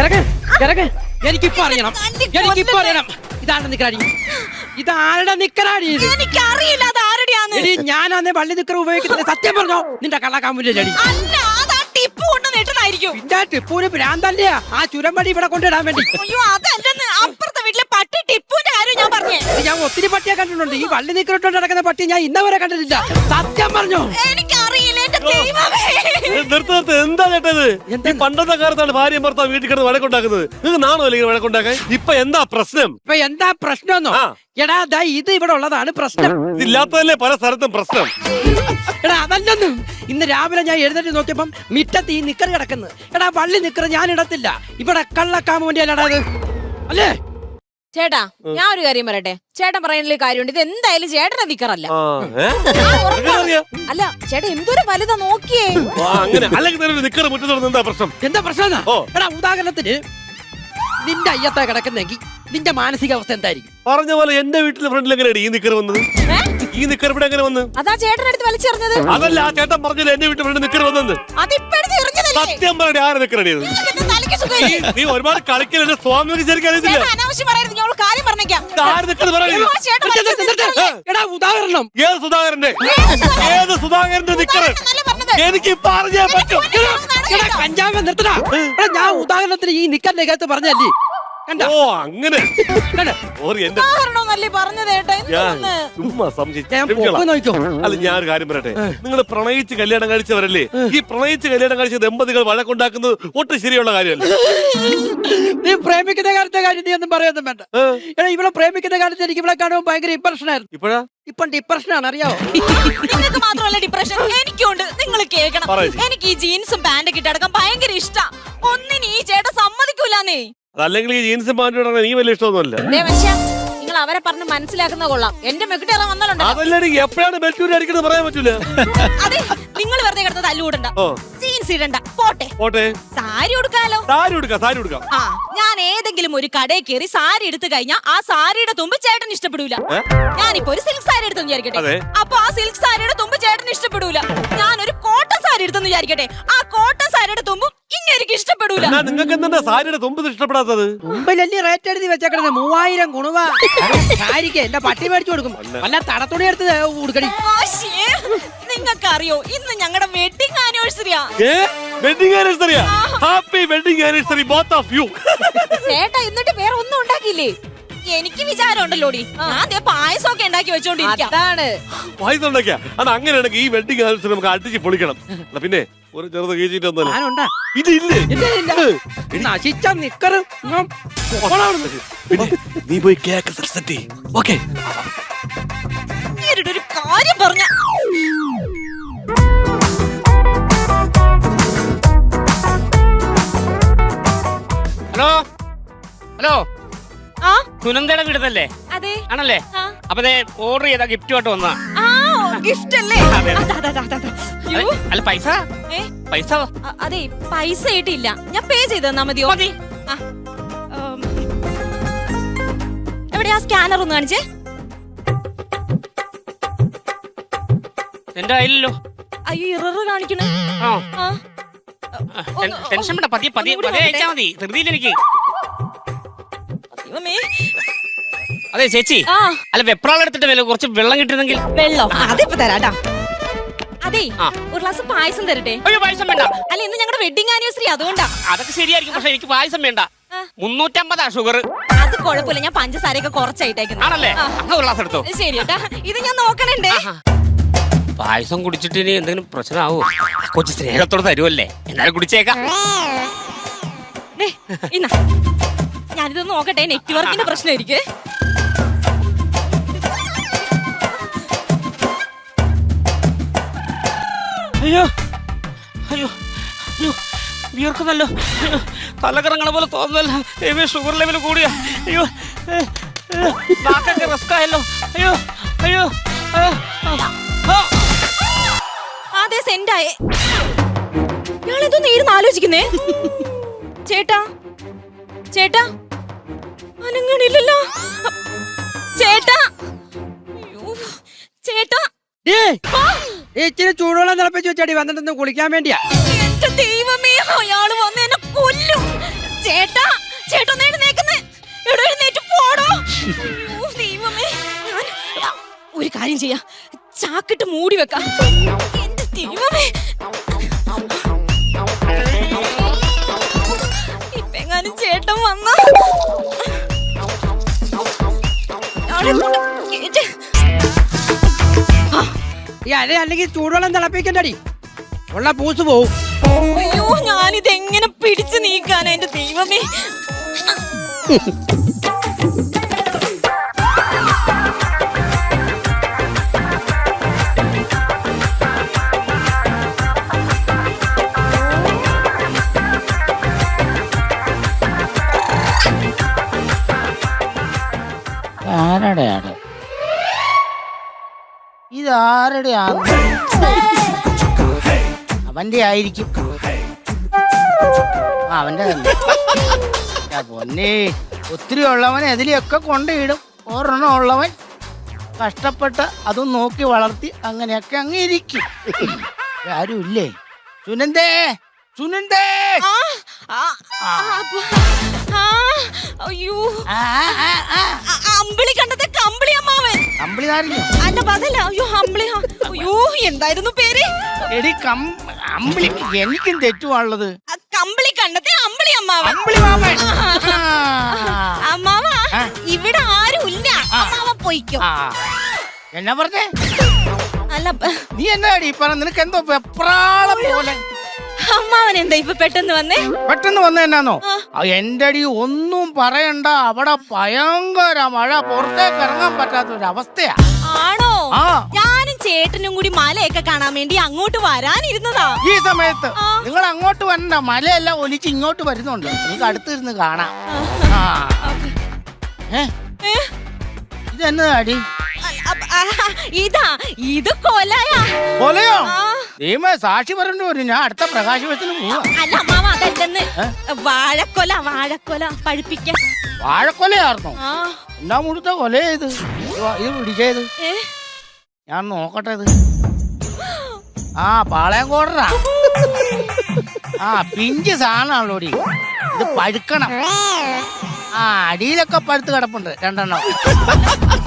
ഇറങ്ങ് ഇറങ്ങ്. എനിക്കിപ്പോ അറിയണം. എനിക്കിപ്പോ അറിയണം. ഇതാണ് നിക്കറാടി? ഇതാരുടെ നിക്കറാടി ഇത്? എനിക്കറിയില്ല അത് ആരുടെയാന്ന്. എടി ഞാനന്ന് വള്ളി നിക്കർ ഉപയോഗിക്കുന്നത് സത്യം പറഞ്ഞോ? നിന്റെ കള്ളക്കാമ്പിന്റെ ചെടി അല്ല അത് ആ ടിപ്പ് കൊണ്ട് ഭ്രാന്തല്ലേ ആ ചുരമ്പടി ഇവിടെ കൊണ്ടിടാൻ വേണ്ടി. അയ്യോ അതല്ലെന്ന്. അപ്പുറത്തെ വീട്ടിലെ പട്ടി ടിപ്പുവിന്റെ കാര്യം ഞാൻ പറഞ്ഞേ. ഞാൻ ഒത്തിരി പട്ടിയെ കണ്ടിട്ടുണ്ട്. ഈ പള്ളി നിക്കറിട്ടുണ്ട് നടക്കുന്ന പട്ടി ഞാൻ ഇന്നവരെ കണ്ടിട്ടില്ല. സത്യം പറഞ്ഞോ? എനിക്കറിയില്ല എന്റെ ദൈവമേ. നിർത്ത് നിർത്ത് എന്താ എന്താ? ഈ പണ്ടത്തെ കാലത്താണ് ഭാര്യ ഭർത്താവ് വീട്ടിൽ കിടന്ന് വഴക്കുണ്ടാക്കുന്നത്. നിങ്ങൾക്ക് നാണോ അല്ലെങ്കിൽ വഴക്കുണ്ടാക്കാൻ? ഇപ്പൊ എന്താ പ്രശ്നം? ഇപ്പൊ എന്താ പ്രശ്നമെന്നോ എടാ ദാ ഇത് ഇവിടെ ഉള്ളതാണ് പ്രശ്നം. ഇതില്ലാത്തതല്ലേ പല സ്ഥലത്തും പ്രശ്നം. എടാ അതല്ലെന്നും. ഇന്ന് രാവിലെ ഞാൻ എഴുന്നേറ്റ് നോക്കിയപ്പം മിറ്റത്ത് ഈ നിക്കർ കിടക്കുന്നത് എടാ വള്ളി നിക്കർ ഞാൻ ഇടത്തില്ല. ഇവിടെ കള്ളക്കാമ വേണ്ടിയല്ലടാ ഇത്. അല്ലേ? ചേട്ടാ ഞാൻ ഒരു കാര്യം പറയട്ടെ? ചേട്ടൻ പറയുന്നതിൽ കാര്യമുണ്ട്. ഇത് എന്തായാലും ചേട്ടന്റെ അറിയാം? അല്ല ചേട്ടൻ എന്തൊരു വലുതാ നോക്കിയേ. അങ്ങനെ. അല്ലെങ്കിൽ തന്നെ ഒരു നിക്കറ് മുറ്റത്തോട് എന്താ പ്രശ്നം? എന്താ പ്രശ്നം എടാ ഉദാഹരണത്തിന് നിന്റെ അയ്യത്താ കിടക്കുന്നെങ്കിൽ നിന്റെ മാനസികാവസ്ഥ എന്തായിരിക്കും? പറഞ്ഞ പോലെ എന്റെ വീട്ടിലെ ഫ്രണ്ടിൽ എങ്ങനെയാണ് ഈ നിക്കർ വന്നത്? ഈ നിക്കർ ഇവിടെ എങ്ങനെ വന്ന്? അതാ ചേട്ടൻ അടുത്ത് വലിച്ചെറിഞ്ഞത്. അതല്ല ആ ചേട്ടൻ പറഞ്ഞത് എന്റെ വീട്ടിൽ ഫ്രണ്ട് നിക്കർ വന്നത് സത്യം പറഞ്ഞ ആരെ നിക്കറടിയത് തലയ്ക്ക് സുഖമില്ലേ? നീ ഒരുപാട് കളിക്കൽ എന്റെ സ്വാമിക്ക് ശരിക്കും അറിയത്തില്ല. ചേട്ടാ അനാവശ്യം പറയരുത് ഞാൻ കാര്യം പറഞ്ഞേക്കാം. അയ്യോ, ചേട്ടൻ നിർത്ത്. നിക്കറല്ലേ? എടാ ഉദാഹരണം. ഏത് സുധാകരന്റെ? ഏത് സുധാകരന്റെ? നിക്കർ ഉദാഹരണമല്ല പറഞ്ഞത്. എനിക്ക് പറഞ്ഞേ പറ്റൂ. എടാ, എടാ കഞ്ചാവ് നിർത്തടാ. എടാ ഞാൻ ഉദാഹരണത്തിന് ഈ നിക്കറിന്റെ അകത്ത് പറഞ്ഞല്ലേ കണ്ട? ഓ അങ്ങനെ. ഓറി എന്റെ ഉദാഹരണമൊന്നല്ലേ പറഞ്ഞത് ചേട്ടാ ഞാൻ എന്തോന്ന്? ചുമ്മാ ഞാൻ സംശയിച്ചു നോക്കിയോ അല്ല ഞാൻ ഒരു കാര്യം പറയട്ടെ. നിങ്ങൾ പ്രണയിച്ച് കല്യാണം കഴിച്ചവരല്ലേ? ഈ പ്രണയിച്ച് കല്യാണം കഴിച്ച ദമ്പതികൾ വഴക്കുണ്ടാക്കുന്നത് ഒട്ടും ശരിയുള്ള കാര്യമല്ല. നീ പ്രേമിക്കുന്ന കാര്യത്തെ കാര്യം നീ ഒന്നും പറയൊന്നും വേണ്ട. ഏ? എടാ ഇവിടെ പ്രേമിക്കുന്ന കാര്യത്തിൽ എനിക്ക് ഇവിടെ കാണുമ്പോൾ ഭയങ്കര ഇമ്പ്രഷൻ ആയിരുന്നു. ഇപ്പോഴാ? ഇപ്പം ഡിപ്രഷൻ ആണ് അറിയാവോ? നിങ്ങൾക്ക് മാത്രമല്ല ഡിപ്രഷൻ എനിക്കുണ്ട്. നിങ്ങൾ കേൾക്കണം. പറയ്. എനിക്ക് ഈ ജീൻസും പാന്റൊക്കെ ഇട്ടടക്കം ഭയങ്കര ഇഷ്ടം. ഒന്നിനും ഈ ചേട്ടൻ സമ്മതിക്കൂലെന്നേ. അതല്ലെങ്കിൽ ഈ ജീൻസ് പാന്റ് ഇടാൻ നീ വലിയ ഇഷ്ടമൊന്നുമല്ല. മനുഷ്യ നിങ്ങൾ അവരെ പറഞ്ഞ് മനസ്സിലാക്കുന്ന കൊള്ളാം. എന്റെ മെക്കിട്ടേറെ വന്നാലുണ്ടല്ലോ. അതല്ലേ എപ്പോഴാണ് ബെൽറ്റൂരി അടിക്കുന്നത് പറയാൻ പറ്റൂല. അതെ നിങ്ങൾ വെറുതെ കിടന്ന് തല്ലുകൂടണ്ട ഓ. ജീൻസ് ഇടണ്ട. പോട്ടെ. പോട്ടെ. സാരി ഉടുക്കാലോ. സാരി എടുക്കാം സാരി എടുക്കാം ആ ഞാൻ ഏതെങ്കിലും ഒരു കടയിൽ കയറി സാരി എടുത്തു കഴിഞ്ഞാൽ ആ സാരിയുടെ തുമ്പ് ചേട്ടൻ ഇഷ്ടപ്പെടൂല? ഞാനിപ്പോ ഒരു സിൽക്ക് സാരി എടുത്തെന്ന് വിചാരിക്കട്ടെ. അപ്പൊ ആ സിൽക്ക് സാരിയുടെ തുമ്പ് ചേട്ടൻ ഇഷ്ടപ്പെടൂല. ഒരു കോട്ടൺ സാരി എടുത്തെന്ന് വിചാരിക്കട്ടെ. ആ കോട്ടൺ സാരിയുടെ തുമ്പും ഇങ്ങനെ ഇഷ്ടപ്പെടൂല. നിങ്ങൾക്ക് എന്താ സാരിയുടെ തുമ്പ് ഇഷ്ടപ്പെടാത്തത്? മുമ്പിലല്ലേ റേറ്റ് എഴുതി വെച്ചേക്കണത് മൂവായിരം ഗുണവ. സാരിക്ക് എന്റെ പട്ടി മേടിച്ചു കൊടുക്കും. അല്ല. തടത്തുണി എടുത്ത് കൊടുക്കടി നിങ്ങൾക്ക് അറിയോ ഇന്ന് ഞങ്ങളുടെ വെഡിങ് ആനിവേഴ്സറിയാ wedding ആനിവേഴ്സറിയാ happy wedding anniversary both of you ചേട്ടാ എന്നിട്ട് വേറെ ഒന്നും ഉണ്ടാക്കിയില്ലേ? എനിക്ക് വിചാരമുണ്ടല്ലോടി. ഞാൻ ദേ പായസമൊക്കെ ഉണ്ടാക്കി വെച്ചോണ്ടിരിക്കാണ് പായസം ഉണ്ടാക്കിയ? അത് അങ്ങനെയാണെങ്കിൽ ഈ വെഡിങ് ആനിവേഴ്സറി നമുക്ക് അടിച്ച് പൊളിക്കണം. പിന്നെ ഒരു ചെറുത്. നശിച്ച നിക്കറ്. നീ പോയി കേക്ക് സെറ്റ് ഓക്കെ നേരിട്ട് ഒരു കാര്യം പറഞ്ഞ ഹലോ? ഹലോ? ആ? സുനന്ദയുടെ വീടുന്നല്ലേ അതെ. ആണല്ലേ? ആ. അപ്പൊ ദേ ഓർഡർ ചെയ്ത ഗിഫ്റ്റുമായിട്ട് വന്നാ ആ ഗിഫ്റ്റ് അല്ലേ? അതെ. അതാ, അതാ, അതാ, അതാ. അയ്യോ, അല്ല പൈസ? ഏ, പൈസ? അ- അതെ പൈസ ആയിട്ടില്ല. ഞാൻ പേ ചെയ്ത് തന്നാ മതിയോ? മതി. ആ, ഉം. എവിടെയാ സ്കാനർ ഒന്ന് കാണിച്ചേ? എന്റെ കയ്യിലല്ലോ അയ്യോ ഇറർ കാണിക്കണേ. ആ. ടെൻഷൻ വേണ്ട പതിയെ പതിയെ പതിയെ. അയച്ചാ മതി. ധൃതിയിൽ എനിക്ക് ദൈവമേ. അതെ ചേച്ചി. ആ. അല്ല വെപ്രാൾ എടുത്തിട്ട് വില കുറച്ച് വെള്ളം കിട്ടുന്നെങ്കിൽ. വെള്ളം. അതിപ്പോ തരാട്ടാ അതെ ആ. ഒരു ഗ്ലാസ് പായസം തരട്ടെ? അയ്യോ പായസം വേണ്ട. അല്ല ഇന്ന് ഞങ്ങളുടെ വെഡിങ് ആനിവേഴ്സറി അതുകൊണ്ടാ. അതൊക്കെ ശരിയായിരിക്കും പക്ഷെ എനിക്ക് പായസം വേണ്ട. ആ. മുന്നൂറ്റമ്പതാ ഷുഗർ അത് കുഴപ്പമില്ല ഞാൻ പഞ്ചസാരയൊക്കെ കുറച്ചായിട്ടേക്കുന്നു ആണല്ലേ? ആ. അങ്ങ് ഒരു ഗ്ലാസ് എടുത്തോ. ശരി കേട്ടാ. ഇത് ഞാൻ നോക്കണുണ്ടേ. ആഹാ. പായസം കുടിച്ചിട്ട് ഇനി എന്തെങ്കിലും പ്രശ്നമാവോ? കൊച്ചു സ്നേഹത്തോട് തരുമല്ലേ എന്നാലും കുടിച്ചേക്കാം. ദേ, ഇന്നാ. ഞാനിത് നോക്കട്ടെ നെറ്റ്വർക്കിന്റെ പ്രശ്നമായിരിക്കും. അയ്യോ അയ്യോ അയ്യോ വിയർക്കുന്നല്ലോ. തലകറങ്ങണ പോലെ തോന്നുന്നല്ലോ. ദൈവം ഷുഗർ ലെവൽ കൂടിയാ. അയ്യോ നാക്കൊക്കെ റിസ്ക് ആയല്ലോ. അയ്യോ അയ്യോ ആ, വെറുതെ സെൻഡായേ ഇയാളെന്തോന്ന് ഇരുന്ന് ആലോചിക്കുന്നേ. ചേട്ടാ ചേട്ടാ അനങ്ങണില്ലല്ലോ. ചേട്ടാ. ചേട്ടാ. ഇച്ചിരി ചൂടുവെള്ളം തിളപ്പിച്ച് വെച്ചാടി വന്നിട്ടൊന്ന് കുളിക്കാൻ വേണ്ടിയാ. എന്റെ ദൈവമേ അയാൾ വന്ന് എന്നെ കൊല്ലും. ചേട്ടാ ചേട്ടാ നേടുന്നേക്കുന്നേ എവിടെ എഴുന്നേറ്റ് പോടോ. അയ്യോ, ദൈവമേ ഞാൻ- ഒരു കാര്യം ചെയ്യാം. ചാക്കിട്ട് മൂടി വെക്കാം. ദൈവമേ ഇപ്പെങ്ങാനും ചേട്ടൻ വന്ന? ഈ അര അല്ലെങ്കിൽ ചൂടുവെള്ളം തിളപ്പിക്കണ്ടടി. ഉള്ള പൂസ് പോവും. അയ്യോ ഞാനിത് എങ്ങനെ പിടിച്ചു നീക്കാനാ എന്റെ ദൈവമേ? ആണ് അവന്റെ ആയിരിക്കും അവന്റെ തന്നെ. പൊന്നേ ഒത്തിരി ഉള്ളവൻ എതിലെയൊക്കെ കൊണ്ടിടും ഒരെണ്ണം ഉള്ളവൻ കഷ്ടപ്പെട്ട് അതും നോക്കി വളർത്തി അങ്ങനെയൊക്കെ അങ്ങ് ഇരിക്കും. ആരുമില്ലേ സുനന്ദേ സുനന്ദേ! അയ്യോ. അമ്പിളി കണ്ടത് കമ്പിളി അമ്മാവൻ കമ്പിളി നാരങ്ങ അല്ല അതല്ല. അയ്യോ അമ്പിളി ആ, അയ്യോ എന്തായിരുന്നു പേര്? എടി കം അമ്പിളി എനിക്കും തെറ്റുവാണുള്ളത്. ആ, കമ്പിളി കണ്ടത്തെ അമ്പിളി അമ്മാവ അമ്പിളി മാമൻ. ആ. അമ്മാവ ആ. ഇവിടെ ആരും ഇല്ല. അമ്മാവ പൊയ്ക്കോ. ആ. എന്നാ പറഞ്ഞേ? അല്ല പ- നീ എന്നാടി പറഞ്ഞ നിനക്ക് എന്തോ വെപ്രാളം പോലെ അമ്മാവൻ എന്താ ഇപ്പൊ പെട്ടെന്ന് വന്നേ? പെട്ടെന്ന് വന്ന എന്റെ അടി ഒന്നും പറയണ്ട. അവിടെ ഭയങ്കര മഴ. പുറത്തേക്ക് ഇറങ്ങാൻ പറ്റാത്ത ഒരു അവസ്ഥയാ. ആണോ? ഞാനും ചേട്ടനും കൂടി മലയൊക്കെ കാണാൻ വേണ്ടി അങ്ങോട്ട് വരാനിരുന്നതാ. ഈ സമയത്ത് നിങ്ങൾ അങ്ങോട്ട് വരണ്ട. മലയെല്ലാം ഒലിച്ച് ഇങ്ങോട്ട് വരുന്നുണ്ട്. നിങ്ങൾക്ക് അടുത്തിരുന്ന് കാണാം? ഇതെന്നതാടി ഇതാ. ഇത് കൊലയാ. കൊലയോ. ദൈവമേ സാക്ഷി പറഞ്ഞു വരും ഞാൻ അടുത്ത പ്രകാശത്തിന് പോവാ. അല്ല അമ്മാവ അതല്ലെന്ന്. വാഴക്കൊല വാഴക്കൊല പഴുപ്പിക്കാൻ. വാഴക്കൊലയായിരുന്നു ആ. എന്നാ മുഴുത്ത കൊല ഇത്? ഇത് പിടിച്ചത് ഏ? ഞാൻ നോക്കട്ടെ ഇത്. ആ പാളയം കോടറാ ആ പിഞ്ച് സാധനമാണല്ലോടി ഇത് പഴുക്കണം. ആ അടിയിലൊക്കെ പഴുത്ത് കിടപ്പുണ്ട് രണ്ടെണ്ണം.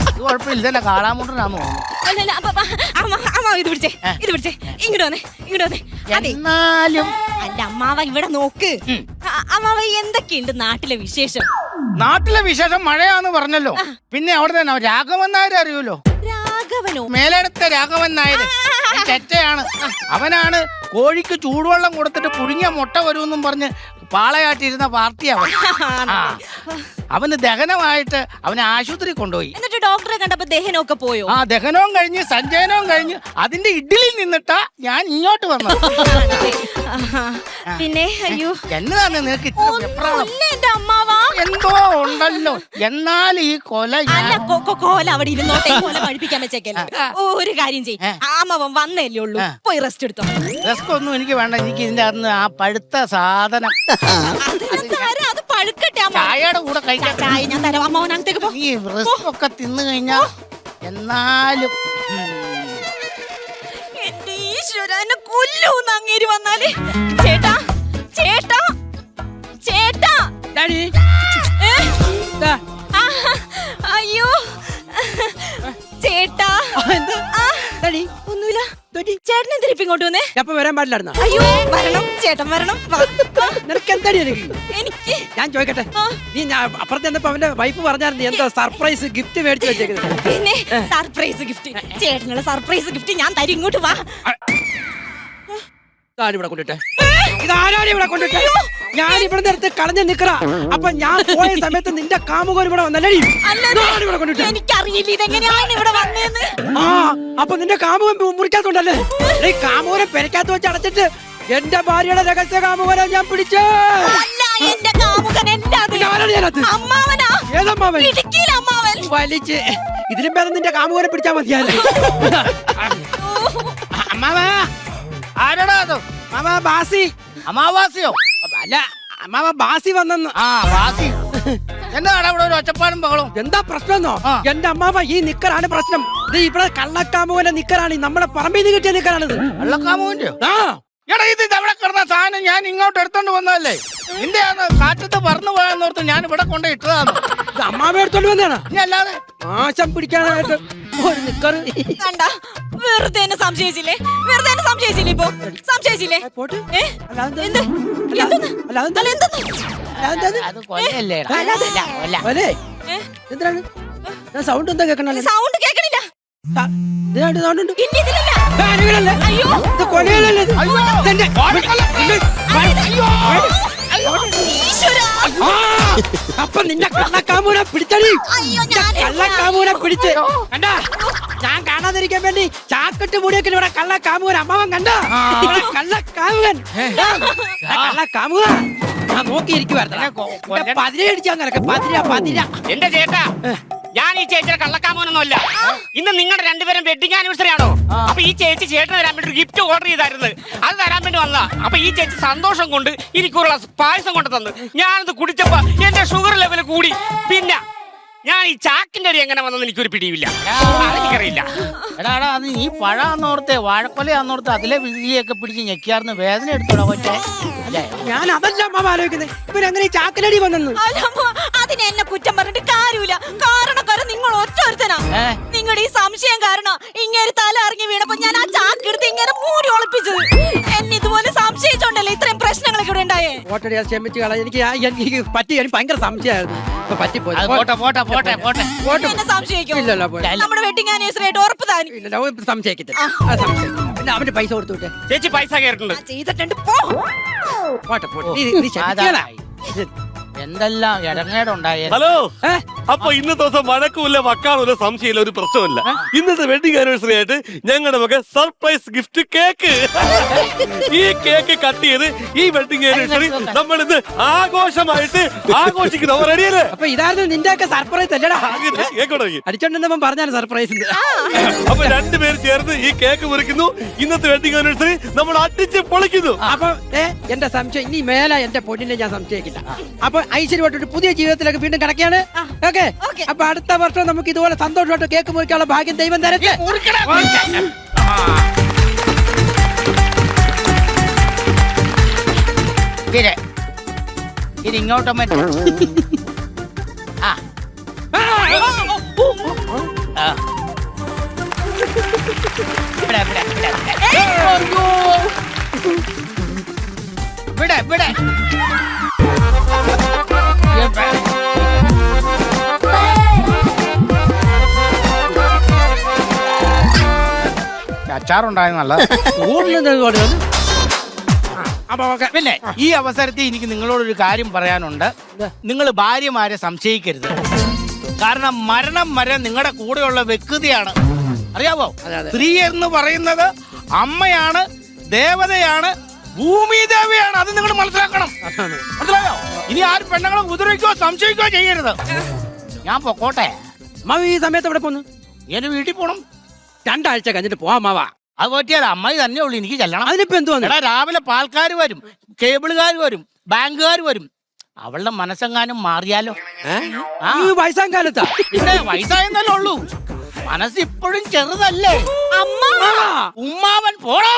ഇത് കുഴപ്പമില്ല ഇതല്ല കാളാമുണ്ടനാന്ന് തോന്നുന്നു. അല്ല അല്ല അപ്പ- അപ്പ- അമ്മ അമ്മ ഇത് പിടിച്ചേ ഇത് പിടിച്ചേ. ഇങ്ങോട്ട് വന്നേ ഇങ്ങോട്ട് വന്നേ. എന്നാലും അല്ല അമ്മാവ ഇവിടെ നോക്ക്. അമ്മാവ എന്തൊക്കെയുണ്ട് നാട്ടിലെ വിശേഷം? നാട്ടിലെ വിശേഷം മഴയാന്ന് പറഞ്ഞല്ലോ. പിന്നെ അവിടെ തന്നെ രാഘവൻ നായർ അറിയൂലോ? രാഘവനോ? മേലടുത്ത രാഘവൻ നായർ തെറ്റയാണ്. അവനാണ് കോഴിക്ക് ചൂടുവെള്ളം കൊടുത്തിട്ട് പുഴുങ്ങിയ മുട്ട വരുമെന്നും പറഞ്ഞ് പാളയാട്ടിരുന്ന പാർട്ടി അവൻ. ആ. അവന് ദഹനമായിട്ട് അവനെ ആശുപത്രി കൊണ്ടുപോയി. എന്നിട്ട് ഡോക്ടറെ കണ്ടപ്പോ ദഹനമൊക്കെ പോയോ? ആ ദഹനവും കഴിഞ്ഞ് സഞ്ചയനവും കഴിഞ്ഞ് അതിന്റെ ഇഡ്ഡലിൽ നിന്നിട്ടാ ഞാൻ ഇങ്ങോട്ട് വന്നത്. പിന്നെ അയ്യോ. എന്നതാണ് നിനക്ക് ഇത്ര എന്റെ അമ്മാവാ എന്തോ ഉണ്ടല്ലോ. എന്നാൽ ഈ കൊല അല്ല കൊ- കൊ- കോല അവിടെ ഇരുന്നോട്ടെ കോല പഠിപ്പിക്കാൻ വെച്ചേക്കല്ലേ? ഓ, ഒരു കാര്യം ചെയ് ആമവൻ വന്നല്ലേ ഉള്ളൂ. പോയി റെസ്റ്റ് എടുത്തോ. റെസ്റ്റ് ഒന്നും എനിക്ക് വേണ്ട. എനിക്ക് ഇതിന്റെ അന്ന് ആ പഴുത്ത സാധനം. അതിന് തരാം, അത് പഴുക്കട്ടെ അമ്മ ചായയുടെ കൂടെ കഴിക്കാൻ ചായ ഞാൻ തരാം. അമ്മാവൻ അങ്ങത്തേക്ക് പോ. ഈ റിസ്ക് ഒക്കെ തിന്നു കഴിഞ്ഞാ എന്നാലും ഉം. എന്റെ ഈശ്വര എന്നെ കൊല്ലൂന്ന് അങ്ങേര് വന്നാൽ. ചേട്ടാ ചേട്ടാ ചേട്ടാ. ഡാഡി. ഒന്നുമില്ല. ചേട്ടൻ എന്തിനാ ഇപ്പൊ ഇങ്ങോട്ട് വന്നേ? ഞാൻ ഇപ്പൊ വരാൻ പാടില്ലായിരുന്ന? അയ്യോ. വരണം. ചേട്ടൻ വരണം. നിനക്ക് എന്താടി എനിക്ക് എനിക്ക്? ഞാൻ ചോദിക്കട്ടെ. നീ ഞാൻ അപ്പുറത്ത് അവന്റെ വൈഫ് പറഞ്ഞായിരുന്നു എന്തോ സർപ്രൈസ് ഗിഫ്റ്റ് മേടിച്ചു വെച്ചേക്കുന്നത്. പിന്നെ സർപ്രൈസ് ഗിഫ്റ്റ് ചേട്ടനുള്ള സർപ്രൈസ് ഗിഫ്റ്റ് ഞാൻ തരും. ഇങ്ങോട്ട് വാ. ഇതാണ് ഇവിടെ കൊണ്ടിട്ടെ? ഇതാരാണ് ഇവിടെ കൊണ്ടിട്ടെ? ഞാൻ ഇവിടെ അടുത്ത് കളഞ്ഞു നിക്കറ. അപ്പൊ ഞാൻ പോയ സമയത്ത് നിന്റെ കാമുകൻ ഇവിടെ വന്നല്ലേ ഇവിടെ കൊണ്ടിട്ടെ. എനിക്കറിയില്ല ഇതെങ്ങനെയാണ് ഇവിടെ വന്നേന്ന്. ആ അപ്പൊ നിന്റെ കാമുകൻ മുറിക്കാത്തോണ്ടല്ലേ ഈ കാമുകനെ പെരക്കാത്ത വെച്ച് അടച്ചിട്ട് എന്റെ ഭാര്യയുടെ രഹസ്യ കാമുകനെ ഞാൻ പിടിച്ചു. എന്റെ കാമുകൻ വലിച്ച്. ഇതിലും പേരെ നിന്റെ കാമുകനെ പിടിച്ചാ മതിയായിരുന്നു അമ്മാവാ. ആരടാ അത്? മാമ ബാസി. അമാവാസിയോ? അല്ല അമ്മാവ ബാസി വന്നെന്ന്. ആ വാസി എന്താണ് അവിടെ ഒരു ഒച്ചപ്പാടും ബഹളവും? എന്താ പ്രശ്നമെന്നോ. എന്റെ അമ്മാവ ഈ നിക്കറാണ് പ്രശ്നം. ഇത് ഇവിടെ കള്ളക്കാമുവിന്റെ നിക്കറാണ്. ഈ നമ്മുടെ പറമ്പിൽ നിന്ന് കിട്ടിയ നിക്കറാണിത്. വെള്ളക്കാമുവിന്റെയോ ആ. എടാ ഇത് അവിടെ കിടന്ന സാധനം ഞാൻ ഇങ്ങോട്ട് എടുത്തോണ്ട് വന്നതല്ലേ? നിന്റെ ആണ് കാറ്റത്ത് പറന്നു പോയാന്ന് ഓർത്ത് ഞാൻ ഇവിടെ കൊണ്ട് ഇട്ടതാണ്? ഇത് അമ്മാമ എടുത്തോണ്ട് വന്നാണ് ഇനി അല്ലാതെ. ആശം പിടിക്കാനായിട്ട് ഒരു നിക്കറ്. കണ്ട വെറുതെ എന്നെ സംശയിച്ചില്ലേ? വെറുതെ എന്നെ സംശയിച്ചില്ലേ ഇപ്പൊ? സംശയിച്ചില്ലേ? ഏ, പോട്ട്. ഏ? അല്ലാതെ എന്ത്? എന്തെന്ന്? അല്ല എന്തെന്ന്? അത് കൊല്ലല്ലേ കൊല്ല അല്ലേ ഏ? എന്തിനാണ് സൗണ്ട് എന്താ കേൾക്കണല്ലേ സൗണ്ട് കേക്കണില്ല. അപ്പൊ നിന്നെ കള്ളക്കാമൂനെ പിടിച്ചടി. കള്ളക്കാമൂനെ പിടിച്ച്. കണ്ടാ? ഞാൻ കാണാതിരിക്കാൻ വേണ്ടി ചാക്കിട്ട് മുടിയൊക്കെ ഇവിടെ കള്ളക്കാമൂൻ അമ്മാവൻ കണ്ട? കള്ളക്കാമുകൻ കള്ളക്കാമുക ഞാൻ നോക്കിയിരിക്കുവായിരുന്നു. പതിര അടിച്ചാൻ കിടക്ക പതിര പതിര. എന്റെ ചേട്ടാ. ഞാൻ ഈ ചേച്ചിയുടെ കള്ളക്കാമോനൊന്നുമല്ല. ഇന്ന് നിങ്ങളുടെ രണ്ടുപേരും വെഡിങ് ആനിവേഴ്സറി ആണോ? അപ്പൊ ഈ ചേച്ചി ചേട്ടന് തരാൻ വേണ്ടി ഒരു ഗിഫ്റ്റ് ഓർഡർ ചെയ്തായിരുന്നു. അത് തരാൻ വേണ്ടി വന്നാ അപ്പൊ ഈ ചേച്ചി സന്തോഷം കൊണ്ട് എനിക്കുള്ള പായസം കൊണ്ട് തന്നു. ഞാനത് കുടിച്ചപ്പോ എന്റെ ഷുഗർ ലെവൽ കൂടി. പിന്നെ ഞാൻ ഈ ചാക്കിന്റെ അടി എങ്ങനെ വന്നെന്ന് എനിക്കൊരു പിടിയില്ല എനിക്കറിയില്ല. എടാ എടാ അത് നീ പഴാന്നോർത്തെ വാഴക്കൊലയാന്നോർത്ത് അതിലെ വിളിയൊക്കെ പിടിച്ച് ഞെക്കിയാർന്ന് വേദന എടുത്തോടാ അല്ലേ ഞാൻ അതല്ല അമ്മ ആലോചിക്കുന്നത് ഇവരെങ്ങനെ ഈ ചാക്കിലടി വന്നെന്ന്? അതിന് എന്നെ കുറ്റം പറഞ്ഞിട്ട് കാര്യമില്ല. കാരണക്കാരൻ നിങ്ങൾ ഒറ്റ ഒരുത്തനാ നിങ്ങളുടെ ഈ സംശയം കാരണം ഇങ്ങനെ തല ഇറങ്ങി വീണപ്പോ ഞാൻ ആ ചാക്കെടുത്ത് ഇങ്ങനെ മൂടി ഒളിപ്പിച്ചത്. എന്നെ ഇതുപോലെ സംശയിച്ചോണ്ടല്ലേ ഇത്രയും പ്രശ്നങ്ങളൊക്കെ ഇവിടെ ഉണ്ടായേ? ഓട്ടടി ക്ഷമിച്ച് കളയാം. എനിക്ക് ആ- എനിക്ക് പറ്റി എനിക്ക് ഭയങ്കര സംശയമായിരുന്നു. ഇപ്പൊ പറ്റിപ്പോയി. അത് പോട്ടെ പോട്ടെ പോട്ടെ പോട്ടെ. എന്നെ സംശയിക്കും ഇല്ലല്ലോ പോയി. നമ്മുടെ വെഡിങ് ആനിവേഴ്സറി ആയിട്ട് ഉറപ്പ് താനും ഇല്ലല്ലോ സംശയിക്കത്തില്ല. അത് സംശയിക്കില്ല. പിന്നെ അവന്റെ പൈസ കൊടുത്തു വിട്ടെ ചേച്ചി പൈസ കയറിയിട്ടുണ്ട്. ചെയ്തിട്ടുണ്ട്. പോ. പോട്ടെ പോട്ടെ. നീ നീ അതായി. എന്തെല്ലാം ഇടങ്ങേടുണ്ടായ? ഹലോ? അപ്പൊ ഇന്നത്തെ ദിവസം വഴക്കുമില്ല വക്കാണില്ല സംശയമില്ല ഒരു പ്രശ്നമില്ല ഇന്നത്തെ വെഡിങ് ആനിവേഴ്സറി ആയിട്ട് ഞങ്ങളുടെ മകൻ സർപ്രൈസ് ഗിഫ്റ്റ് കേക്ക് ഈ കേക്ക് കട്ട് ചെയ്ത് ഈ വെഡിങ് ആനിവേഴ്സറി നമ്മൾ ഇന്ന് ആഘോഷമായിട്ട് ആഘോഷിക്കുന്നു. റെഡിയല്ലേ അപ്പൊ ഇതായിരുന്നു നിന്റെ ഒക്കെ സർപ്രൈസ് അല്ലടാ കേക്ക് തുടങ്ങി അടിച്ചോണ്ടെന്നവൻ പറഞ്ഞാണ് സർപ്രൈസ് അപ്പൊ രണ്ടുപേരും ചേർന്ന് ഈ കേക്ക് മുറിക്കുന്നു. ഇന്നത്തെ വെഡിങ് ആനിവേഴ്സറി നമ്മൾ അടിച്ച് പൊളിക്കുന്നു. അപ്പൊ എന്റെ സംശയം ഇനി മേലെ എന്റെ പൊന്നിനെ ഞാൻ സംശയിക്കില്ല അപ്പൊ ഐശ്വര്യമായിട്ട് പുതിയ ജീവിതത്തിലേക്ക് വീണ്ടും കിടക്കുകയാണ്. ഓക്കെ. അപ്പൊ അടുത്ത വർഷം നമുക്ക് ഇതുപോലെ സന്തോഷമായിട്ട് കേക്ക് മുറിക്കാനുള്ള ഭാഗ്യം ദൈവം തരട്ടെ? ഇത് ഇങ്ങോട്ടും മറ്റേ ആ. ആ. ഇവിടെ, ഇവിടെ, അപ്പൊ ഓക്കെ. പിന്നെ ഈ അവസരത്തിൽ എനിക്ക് നിങ്ങളോടൊരു കാര്യം പറയാനുണ്ട്. നിങ്ങൾ ഭാര്യമാരെ സംശയിക്കരുത്. കാരണം മരണം വരെ നിങ്ങളുടെ കൂടെയുള്ള വ്യക്തിയാണ്. അറിയാവോ. സ്ത്രീ എന്ന് പറയുന്നത് അമ്മയാണ് ദേവതയാണ് ഭൂമി ദേവിയാണ് അത് നിങ്ങൾ മനസ്സിലാക്കണം. മനസ്സിലായോ? ഇനി ആരും പെണ്ണുങ്ങളെ ഉദ്രവിക്കോ സംശയിക്കോ ചെയ്യരുത്. ഞാൻ പൊക്കോട്ടെ. അമ്മ ഈ സമയത്ത് എവിടെ പോന്നു? എന്റെ വീട്ടിൽ പോണം. രണ്ടാഴ്ച കഴിഞ്ഞിട്ട് പോവാ അമ്മാവ അത് പറ്റിയാൽ അമ്മായി തന്നെ ഉള്ളു എനിക്ക് ചെല്ലണം. അതിനിപ്പോ എന്തു വന്നു? എടാ രാവിലെ പാൽക്കാർ വരും കേബിളുകാർ വരും ബാങ്കുകാർ വരും. അവളുടെ മനസ്സെങ്ങാനും മാറിയാലോ? വയസ്സാം കാലത്താ. പിന്നെ വയസ്സായെന്നല്ലേ ഉള്ളൂ. മനസ്സ് ഇപ്പോഴും ചെറുതല്ലേ. അമ്മ! ഉമ്മാവൻ പോടാ.